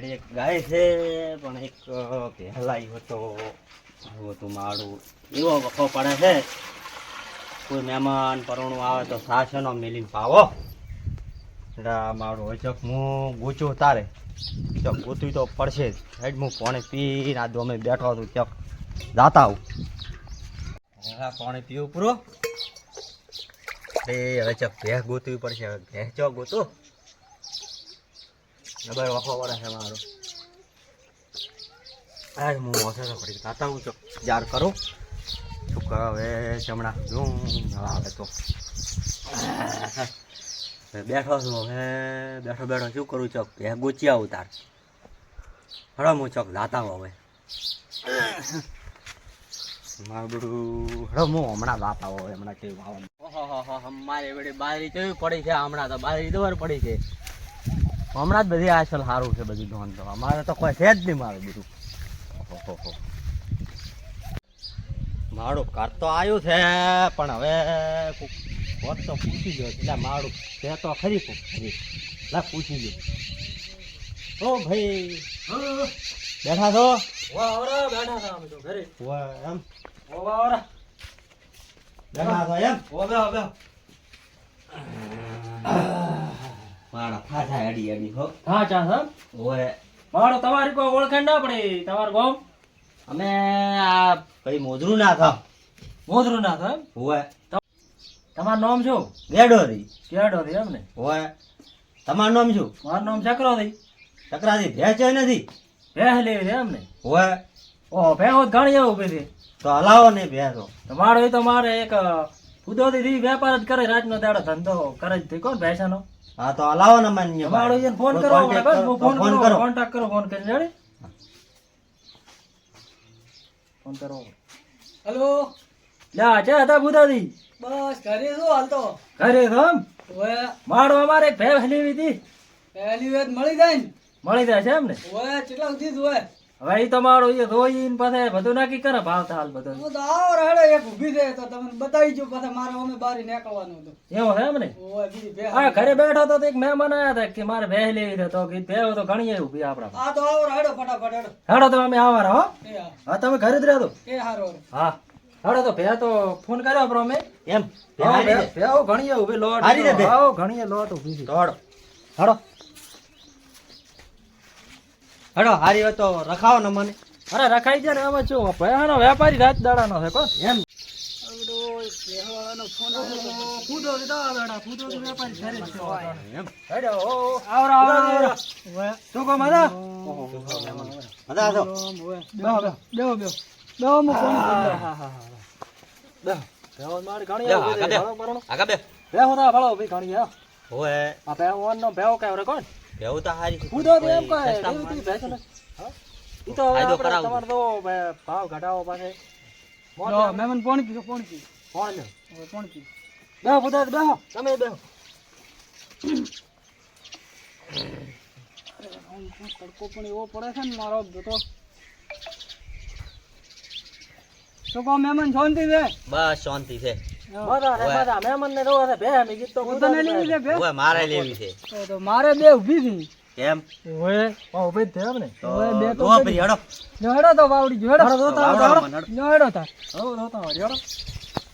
વાડી એક ગાય છે, પણ એક પહેલાઈ હતો. આવ્યું હતું મારું એવો વખો પડે છે. કોઈ મહેમાન પરણું આવે તો સાસનો મિલીને પાવો મારું હોય ચક હું ગૂંચું તારે. ચક ગૂંચું તો પડશે જ. સાઈડ હું પાણી પીને આ અમે બેઠો હતું ચક જાતા આવું. હા પાણી પીવું પૂરો. એ, હવે ચક ભેંસ ગોતવી પડશે. હવે ચો ગોતો ડબલ વખો પડે છે મારો આ હું મોસે તો તાતા હું ચક જાર કરું શું કરો હવે જોઉં આવે તો બેઠો છું હવે બેઠો બેઠો શું કરું ચોક એ ગોચી આવું તાર હડો હું ચોક જાતા હવે મારું બધું હડો હું હમણાં જાતા હવે હમણાં કેવું ઓહો મારી બધી બારી કેવી પડી છે હમણાં તો બારી દોર પડી છે હમણાં જ બધી આજકાલ સારું છે બધું ધોન તો અમારે તો કોઈ છે જ નહીં મારું બધું. મારું ઘર તો આવ્યું છે પણ હવે હોત તો પૂછી ગયો એટલે મારું છે તો ખરી ખરી લા પૂછી ગયો. ઓ ભાઈ. બેઠા છો? બેઠા છો ઘરે. એમ? બેઠા છો એમ? મારા ફાટા અડી અડી હો. હા ચા સર ઓય. મારો તમારી કોઈ ઓળખાણ ના પડે તમારું ગામ? અમે આ ભાઈ મોજરું ના થા મોદરું ના થાય ઓય. તમારું નામ શું? ગેડોરી. કેડો એમ ને? ઓય. તમારું નામ શું? મારું નામ ચક્રો થી તકરારી છે નથી? ભેહ લેવી છે એમ ને? ઓય. ઓહો ભેહો ઘણી એવું ઊભી છે. તો હલાવો ને ભેંસો. તો મારો એ તો મારે એક કુદરતી થી વેપાર જ કરે રાતનો દાડો ધંધો કરે જ થઈ કોણ ભેસાનો? હા તો હલાવો ને માન્ય મારો એને ફોન કરો ફોન ફોન કરો કરો. કોન્ટેક્ટ કરો ફોન કરી જાડે ફોન કરો. હેલો. લા છે હતા બુદાદી બસ ઘરે છો હાલ તો. ઘરે તો એમ? માડો મારો અમારે લેવી હતી. પહેલી વેત મળી જાય ને. મળી જાય છે એમ ને હવે કેટલા સુધી જોવે હવે ઈ તમારો એ ધોઈને પાછા બધું નાખી કરે ભાવ હાલ બધું. હું તો આવો રાડે એક ઊભી છે તો તમને બતાવી જો પાછા મારે અમે બારી નીકળવાનું હતું. એવું હે એમ ને? ઓય બીજી બે હા ઘરે બેઠો તો એક મહેમાન આયા હતા કે મારે ભેહ લેવી છે તો કે ભેહ તો ઘણી ઊભી આપણા આ તો આવો રાડો ફટાફટ હેડો હેડો તો અમે આવા રહો હા. હા. તમે ઘરે જ રહેતો એ હારો હા. હડો તો ભેહ તો ફોન કર્યો આપણો અમે. એમ? ભેહ ઘણી ઊભી લોટ હારી દે ભેહ? ઘણી લોટ ઊભી છે. હડો હેડો હડો હારી હોય તો રખાવો ને મને. અરે રખાઈ જાય ને આમાં શું? ભેહાનો વેપારી રાત દાડાનો છે કોણ? એમ. ભઈ ઘણી કાય રે કોણ? બેવું તો હારી છે. તો એમ કહે એવી તી ને. ઈ તો હવે આપણે તમારે તો ભાવ ઘટાવો પાસે લો મહેમાન પાણી પીજો પાણી પી કોણ લ્યો હવે પી બેહો બધા બેહો. તમે બેહો. તડકો પણ એવો પડે છે ને મારો તો કહો મહેમાન શાંતિ છે? બસ શાંતિ છે. તો મારે લેવી છે. તો તો મારે બે ઊભી હતી કેમ? ઓય ઓ ઊભી જ થયો ને? ઓય, બે તો હડો. જો હેડો તો વાવડી જો હેડો. હડો. જો હેડો તાર. હો રોતા હોય હેડો.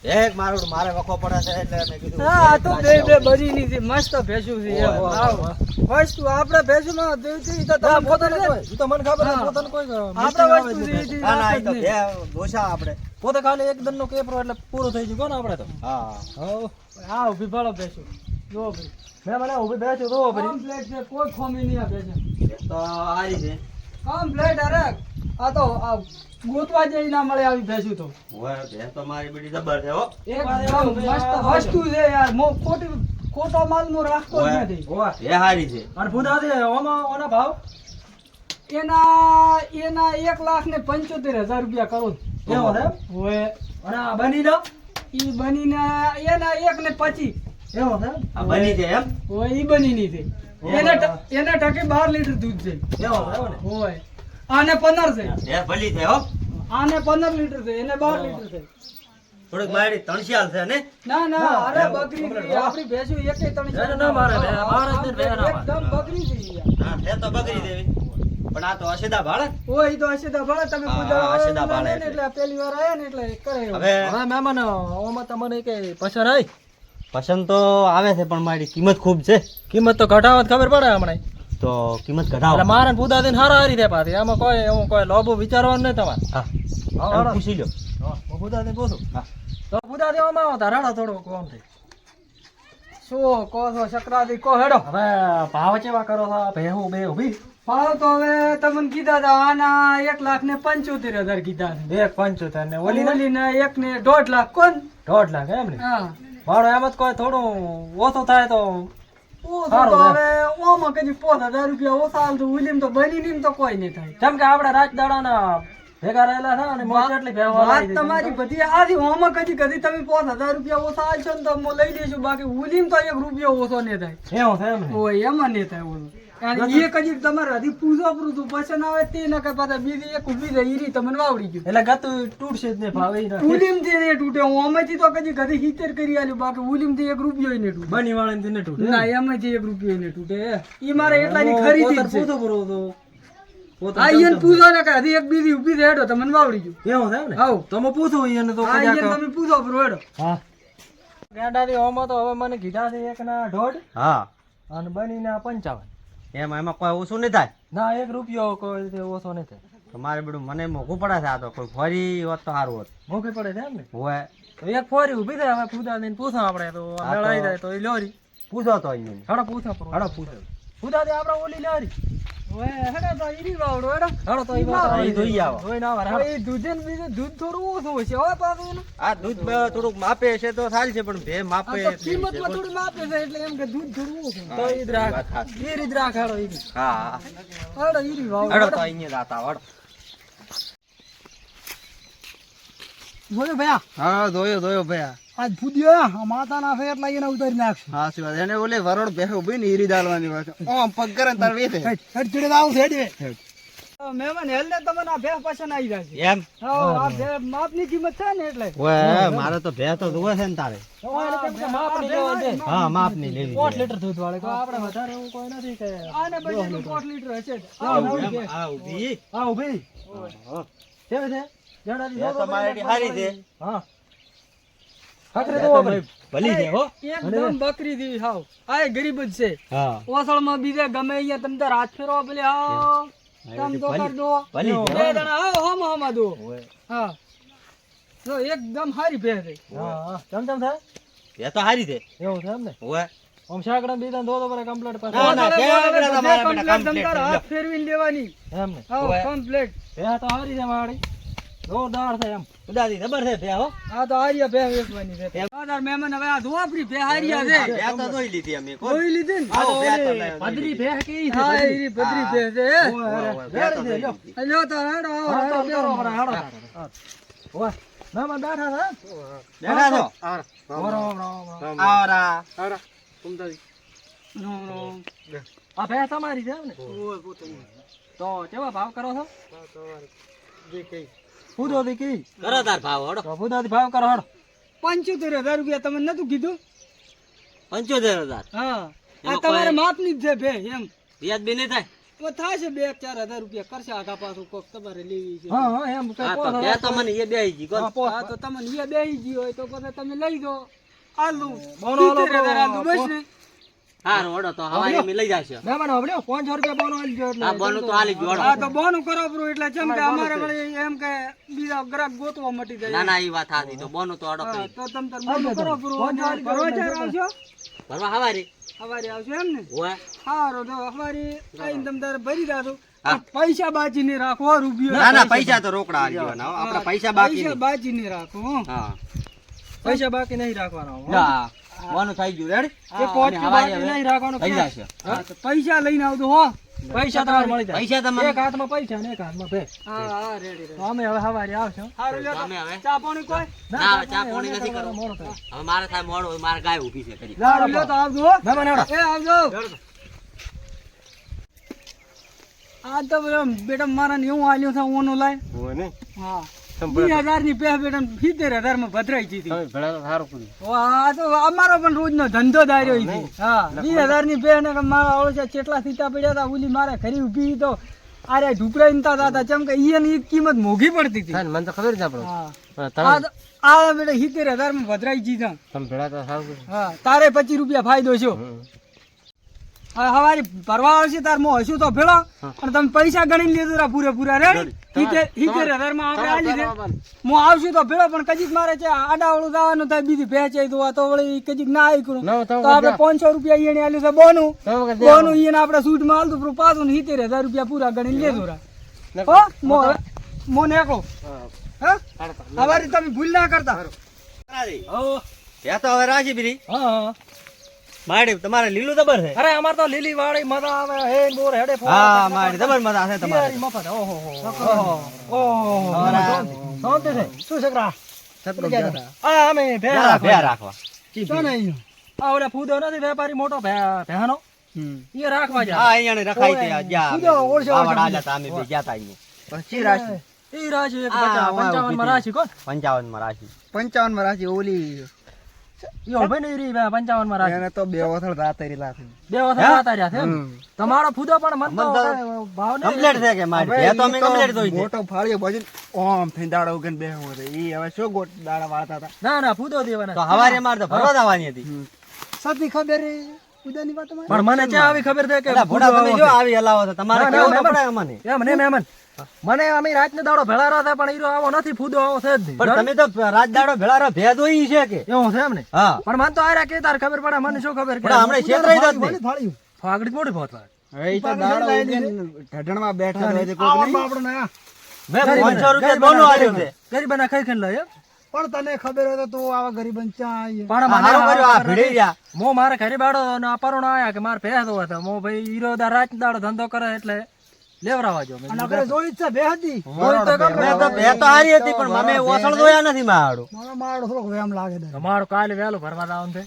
એક મારું મારે વખો પડે છે એટલે મેં કીધું હા તો બે બે બરીની છે મસ્ત ભેસું છે. વસ્તુ આપણે ભેસું માં દેવતી તો તમે પોતાને કોઈ તો મને ખબર છે પોતાને કોઈ આપણે વસ્તુ છે ના ના તો બે દોશા આપણે. પોતે ખાલી એક દન નો કેપરો એટલે પૂરો થઈ ગયું ને આપણે તો? હા. હો હા ઊભી ભાળો ભેસું. જો ભાઈ. મેં મને ઊભી ભેસું તો ભાઈ કમ્પ્લેટ છે કોઈ ખોમી નહીં આ ભેસું. તો હારી છે. કમ્પ્લેટ અરે આ તો ગોતવા જઈ ના મળે આવી ભેંસું તો. ઓય બે તો મારી બધી જબર છે હો. એકદમ મસ્ત વસ્તુ છે યાર. મો ખોટી ખોટો માલ મો રાખતો જ નથી. એ હારી છે. અને ફૂદા છે ઓમાં ઓના ભાવ? એના એના એક લાખ ને પંચોતેર હજાર રૂપિયા કરો કેવો છે? હોય અને આ બની નો ઈ બનીને એના એક ને પછી એવો છે? આ બની છે એમ? હોય ઈ બનીની છે. એના એના ટકે બાર લીટર દૂધ છે. એવો છે એવો હોય આને પંદર છે. એ ભલી છે હો. આને પંદર લીટર છે એને 12 લીટર છે. થોડીક મારી તણશિયાલ છે ને? ના ના અરે બકરી. આપણી ભેંસો એકેય ત્રણ ના, ના, ના, મારે બે- મારે જ ના એકદમ બકરી છે હા એ તો બકરી દેવી. પણ આ તો અસીદા ભાળે. ઓ ઈ તો અશેદા ભાળે. તમે પૂજા અશેદા ભાળે એટલે પહેલી વાર આયા ને એટલે કરે. હવે હવે મહેમાન ઓમાં તમને કે પસંદ આવી? પસંદ તો આવે છે પણ મારી કિંમત ખૂબ છે. કિંમત તો ઘટાવત ખબર પડે હમણાં તો કિંમત એટલે ઘટાડો મારે પૂદા દઈને હારા હારી દે પાછી. આમાં કોઈ એવું કોઈ લોભો વિચારવાનું નહીં તમારે. હા. પૂછી લો હું પૂદા દિન પૂછું. હા. તો પૂદા દિન આમાં આવો હાલો થોડું કોમ થઈ. શું કહો છો સકરાદી કહો હેડો. હવે ભાવ ચેવા કરો છો? ભેહું બે ઊભી ભાવ તો હવે તમને કીધા હતા આના એક લાખ ને પંચોતેર હજાર કીધા બે પંચોતેર ને ઓલી ને? એક ને દોઢ લાખ. કોણ? દોઢ લાખ એમ ને? હા. ભાડો એમ જ કોઈ થોડું ઓછો થાય તો થાય. ભેગા રહેલા છે અને મોજ એટલી વાત તમારી બધી ઓમાં કદી કદી તમે પાંચ હજાર રૂપિયા ઓછા હાલશો ને તો લઈ લઈશું. બાકી ઉલીમ તો એક રૂપિયો ઓછો નહીં થાય. એમ ને? એમાં નહીં થાય કારણ એ તમારે હજી પૂછો પૂરું પસંદ આવે તે નકર પાછા બીજી એક ઊભી રહી ઈ તમને વાવડી ગયું. એટલે ગતું તૂટશે જ નહીં ભાવ ઉલીમથી નહીં તૂટે હું આમાંથી તો કદી કદી હિતેર કરી આલ્યું બાકી ઉલીમથી એક રૂપિયો નહીં તૂટે. બની વાળાને થી ન તૂટે ના એમાંથી એક રૂપિયો નહીં તૂટે ઈ મારે એટલાની ખરીદી જ છે. પોતાને પૂછો પૂરો ને કે હજી એક બીજી ઊભી રહે તમને વાવડી ગયું. એવું છે ને? હાઉ. તો હું પૂછું તો તમે પૂછો પૂરો હેડો. હા. ગાંડાની ઓમાં તો હવે મને કીધા છે એક ના દોઢ હા. અને બનીને પંચાવન. એમ એમાં કોઈ ઓછું નહીં થાય? ના એક રૂપિયો કોઈ ઓછો નહીં થાય. તો મારે બધું મને મોઘું પડે છે આ તો કોઈ ફરી હોત તો સારું હોત. મોંઘી પડે છે એમ ને? હોય તો એક ફોરી ઊભી થાય હવે પૂજા ને પૂછો આપણે તો લડાઈ જાય તો એ લોરી પૂછો તો અહીંયા. હડો પૂછો હડો પૂછો. પૂજા દે આપણે ઓલી લોરી ઓય હેડો તો ઈરી વાવડો હેડો હડો તો ઈ ઈ વાત ઈ આવી ધોઈ આવો. ધોઈ ના આવે, હડો. હવે ઈ દૂધે ને બીજું દૂધ થોડું ઓછું હશે હો પાછું એનું. આ દૂધ બે થોડુંક માપે છે તો સારું છે પણ ભે માપે આ તો છે. કિંમતમાં થોડું માપે છે એટલે એમ કે દૂધ થોડું ઓછું તો ઈ રાખ વાત રીત રાખ હડો ઈ હા હા. હેડો ઈરી વાવડો હેડો હેડો. તો અહીંયા દાતા હેડો જોયો ભયા હા જોયો જોયો ભયા આજ ફૂદ્યો માતા ના ફેર એટલે એને ઉતારી નાખશું. હા સી વાત. એને ઓલે વરોડ બેહો ઊભી ને ઈરી દાલવાની વાત ઓમ પગ કરે તાર વેથે હેડ હેડ ચડે આવું છે હેડ મેમન હેલ ને તમને આ ભેહ પસંદ આવી જશે એમ? હા આ ભે માપની કિંમત છે ને એટલે. ઓય મારે તો ભેહ તો જોવે છે ને તારે. તમારે લેવા. હા માપની લેવી પાંચ છે. લીટર દૂધ વાળે. આપણે વધારે એવું કોઈ નથી કે આને બજેટ તો લીટર. હશે આ એમ, નવી એમ, ભે. આ ઊભી હા ઊભી. હા. કેવી છે? ભે દો હારી છે. હા. ખાખરી તો તો ભલી છે હો. એકદમ બકરી જેવી હાવ. આ ગરીબ જ છે. હા. ઓસળમાં બીજે ગમે અહીંયા તમે ફેરવો હાવ તમ તો કર દો ભલી. બે જણા હાવ હમ હમા દો. હા. જો એકદમ હારી ભે છે. હા હા ચમ ચમ થાય? ભે તો હારી છે. એવું છે એમ ને? ઓય. આમ શાકડા બીજા દો કમ્પ્લીટ ના, ના, તમારા તમ હાથ ફેરવીને લેવાની. એમ ને? હાવ કમ્પ્લીટ બે તો હારી છે મારી જોરદાર છે એમ. ઉડાડી ખબર છે ભે હો આ તો હારિયા ભે વેચવાની છે. મહેમાન હવે આ ધોવાપડી ભે હારિયા છે. ભે તો જોઈ લીધી અમે કોઈ લીધી ને? આ ભે તો ઓલી ભે કેવી છે હા એરી ભદ્રી ભે છે ઓય, ઓય, અરે, ભે તો રેડી જોઈ છે, લ્યો. લ્યો તો હેડો આવો હા, હેડો તો બેહો. કરો, બરાબર, હાલો. હા. ઓય, મહેમાન બેઠા છે બેઠા છો? બરાબર, બરાબર. આવરા. રામ રામ. આ ભે તમારી છે ને? તો કેવા ભાવ કરો છો? ફૂદો દીકી કરો તાર ભાવ હડો. તો ફૂદો ભાવ કરો હડો. પંચોતેર હજાર રૂપિયા તમે નતું કીધું? પંચોતેર હજાર? હા. આ તમારે માપની જ છે ભે એમ. વ્યાજ બી નહીં થાય? તો છે બે ચાર હજાર રૂપિયા કરશે આખા પાછું કોક તમારે લેવી છે. હા હા એમ કઈ પોસ બે તમને મને એ બે જી હા, પોસ. તો તમને એ બે જી હોય તો પછી તમે લઈ દો આલુ બોલો, બોલો. બસ ને હારું હડો તો હવારે અમે લઈ જાશો. મહેમાન હવડ્યો પાંચસો રૂપિયા બોનો આલી દ્યો એટલે આ બોનું તો હાલી ગયો હા તો બોનું કરો પૂરું એટલે જેમ કે અમારે વળી એમ કે બીજા ગ્રાહક ગોતવા મટી જાય. ના ના એ વાત સાચી તો બોનું તો હડો તો તમે તાર બોનું કરો પૂરું પાંચ અને વાળી ભરવા જ્યારે આવશો ભરવા હવારે? સવારે આવશો એમ ને? ઓય સારું તો સવારે આવીને તમે તારે ભરી દાદો પૈસા બાજી ને રાખો રૂપિયો ના ના પૈસા. તો રોકડા આલી. પૈસા બાકી પૈસા. બાજી ને રાખો હા. પૈસા બાકી નહીં રાખવાના ના. બોનું થઈ ગયું. રેડ એ બાકી નહીં રાખવાનું થઈ જશે. પૈસા લઈને આવજો હો. પૈસા તમારે મળી જાય પૈસા તમારે. એક હાથમાં પૈસા ને એક હાથમાં ભે હા હા રેડી રેડી અમે હવે સવારે આવશો. સારું લ્યો તો. તમે હવે? ચા પાણી કોઈ? ના ચા પાણી નથી થાય. હવે મારે થાય મોડો મારે ગાય ઊભી છે કરી સારું લ્યો તો આવજો હો. મહેમાન હેડો. એ આવજો. આ તો બેટા મારા ને એવું આલ્યું છે ઓનું લાય. હા. વીસ હજાર ની માં ભદ્રાઈ અમારો પણ રોજ નો ધંધો દાર્યો છે હા વીસ હજારની પે ને કે મારા ઓળખ્યા ચેટલા સીતા પડ્યા હતા ઓલી મારે ઘરે ઊભી તો અરે ઢુકડા ઇનતા હતા ચમ કે ઈ ની કિંમત મોઘી પડતી હતી મને તો ખબર છે આ બેટા સિત્તેર હજારમાં ભદ્રાઈ જીતા તમે ભેળા હા તારે પચીસ રૂપિયા ફાયદો છો. હવારી ભરવા આવશે તાર મો હશું તો ભેળો. અને તમે પૈસા ગણી લીધું રા પૂરેપૂરા પૂરા સિત્તેર સિત્તેર હજારમાં આપણે આ લીધે મો આવશું તો ભેળો પણ કજીક મારે છે આડાવળું દાવાનું થાય બીજી ભેચાઈ દો તો વળી કજીક ના આવી કરું. તો આપણે પાંચસો રૂપિયા ઈને આલ્યું છે બોનું. બોનું ઈને આપણે સૂટમાં આલતું પણ પાછું હિતેર હજાર રૂપિયા પૂરા ગણી લીધું રા. હો મો મો નેકો હા. હવારી તમે ભૂલ ના કરતા. ત્યાં તો હવે રાજી બીરી હા. માડી તમારે લીલું દબર છે. અરે અમાર તો લીલી વાળી મજા આવે. હે બોર હેડે હા માડી દબર મજા આવે તમારે. મફત. ઓહો ઓહો ઓહો. શાંતિ છે? શું છકરા આ અમે ભે જરા ભે રાખવા. આ ઓલા ફૂદો નથી વેપારી મોટો ભે ભેહાનો? એ રાખવા જા હા અહીંયા ને રખાઈ દે જા ફૂદો ઓળશે. વાવડ આલ્યા તા અમે બે ગયા તા અહીંયા પછી રાશી. એ રાશી એક આ, પચાસ પંચાવનમાં રાશી કોણ? પંચાવનમાં રાશી. પંચાવનમાં રાશી ઓલી તમારો ફૂદો પણ મન તો મન તો કાંઈ ભાવ નહીં કમ્પ્લેટ છે કે મારી? તો અમે કમ્પ્લેટ જોઈ મોટો ફાળ્યો ભજન ઓમ થઈને દાડા ઉગન બેહવો હતો ઈ હવે શું ગોટ દાડા વાળતા હતા? ના ના ફૂદો દેવાના. તો હવારે મારે તો ભરવા જવાની હતી. સતી ખબર હે ઉદાની વાત પણ મને ક્યાં આવી ખબર છે કે એટલે તમે જો આવી હલાવો તમારે ના, ના, કેવું પડે અમને? એમ ને મહેમાન મને અમે રાતને દાડો ભેળા રહ્યા હતા પણ હીરો આવો નથી ફૂદો આવો છે જ નહીં. પણ તમે તો રાત દાડો ભેળા રહ્યા ભેદ હોય છે કે? એવું છે એમ ને? હા. પણ મને તો આ કે તાર ખબર પડે મને શું ખબર કે પણ હમણાં રહી જાત ને ફાગડી મોડી હવે ઈ તો દાડો ઢઢણમાં બેઠા રહે છે કોક નહીં. આપણે ના મેં પાંચસો રૂપિયા બોનો આલ્યો છે. ગરીબના ખાઈ ખાઈ લઈ પણ તને ખબર હોય તો તું આવા ગરીબ પણ આ હારું આ ભીડી રહ્યા. મો મારે ઘરે બાડો અને આ પરોણો આયા કે મારે ભેંસ હતો મો ભાઈ હીરો દા રાત દાડો ધંધો કરે એટલે લેવરાવા જો મેં અને આપણે જોઈ છે બે હતી. મેં તો ભે તો હારી હતી પણ અમે ઓસળ જોયા નથી મારું મારો મારો થોડો વેમ લાગે છે તમારો કાલે વેલો ભરવા જવાનું છે.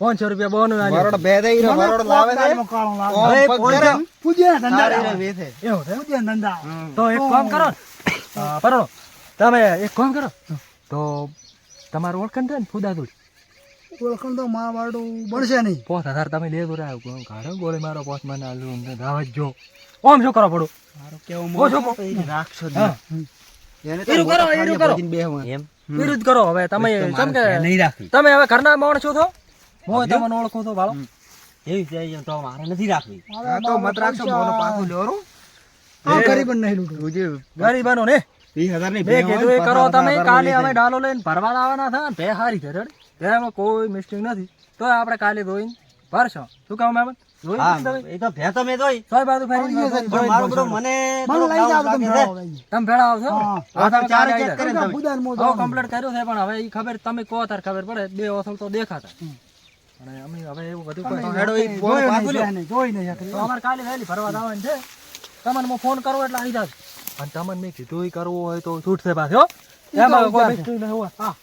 પાંચસો રૂપિયા બોનું આલ્યું. વરોડ ભેદે ઈ રહ્યો, વરોડ લાવે છે. મકાળો લાવે હવે. પૂજ્યા ધંધા રે વે છે એવો છે પૂજ્યા ધંધા. તો એક કામ કરો. ને. તમે એક કામ કરો. તો તમારું ઓળખન છે ને ફુદાદુડ ઓળખણ તો માં વાળું બનશે નહીં. પોત હજાર તમે લે દો કોણ કાઢો ગોળી મારો પોત મને આલુ અમને દાવત જો. ઓમ શું કરો પડો મારો કેવો મો છો રાખશો ઈરું કરો, મોટા કરો. એમ? વિરુદ્ધ કરો હવે. તમે કેમ કે નહીં રાખી તમે હવે ઘરના માણસો છો હું તમને ઓળખું તો વાળો એવી છે તો મારે નથી રાખવી. તો મત રાખશો મોનો પાછું લેરો આ ગરીબન નહીં લૂંટું. ગરીબાનો ને? વીસની બે કરો તમે કાલે અમે ડાલો લઈને ભરવા આવવાના થા બે હારી છે રેડી એમાં કોઈ મિસ્ટેક નથી. તો આપણે કાલે ધોઈને ભરશો. શું કહો મેમ જોઈ હા તમે? એ તો ભે તો મેં સોય બાજુ ફેરીને પણ મારું બધું મને મને લઈ જાવ તમે લાગે છે. ભેળા આવી તમે ભેળા આવશો? આ તો ચારે check કરીને તમે. બુધાન મોજ હવે કમ્પ્લીટ કર્યું છે પણ હવે ઈ ખબર તમે કહો તાર ખબર પડે? બે ઓથલ તો દેખાતા. અને અમે હવે એવું બધું કોઈ હેડો ઈ બોલો પાછું લ્યો. જોઈ નહીં તો અમારે કાલે ભરવા જવાનું છે. તમને હું ફોન કરો એટલે આવી જાવ અને તમને મેં કીધું ઈ કરવું હોય તો છૂટશે પાછો એમાં કોઈ mystery નહીં હોય. હા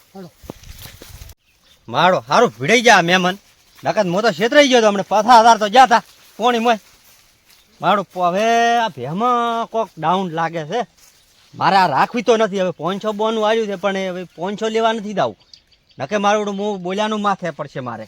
મારો હારું ભીડાઈ ગયા મહેમાન. નકર મો તો છેતરાઈ ગયો તો હમણે પાછા હજાર તો જાતા કોણી મોય. મારું હવે આ ભેમાં કોક ડાઉન લાગે છે. મારે આ રાખવી તો નથી. હવે પોંચો બોનું આવ્યું છે, પણ હવે પોંચો લેવા નથી દાવું નકે મારું હું બોલ્યાનું માથે પડશે મારે.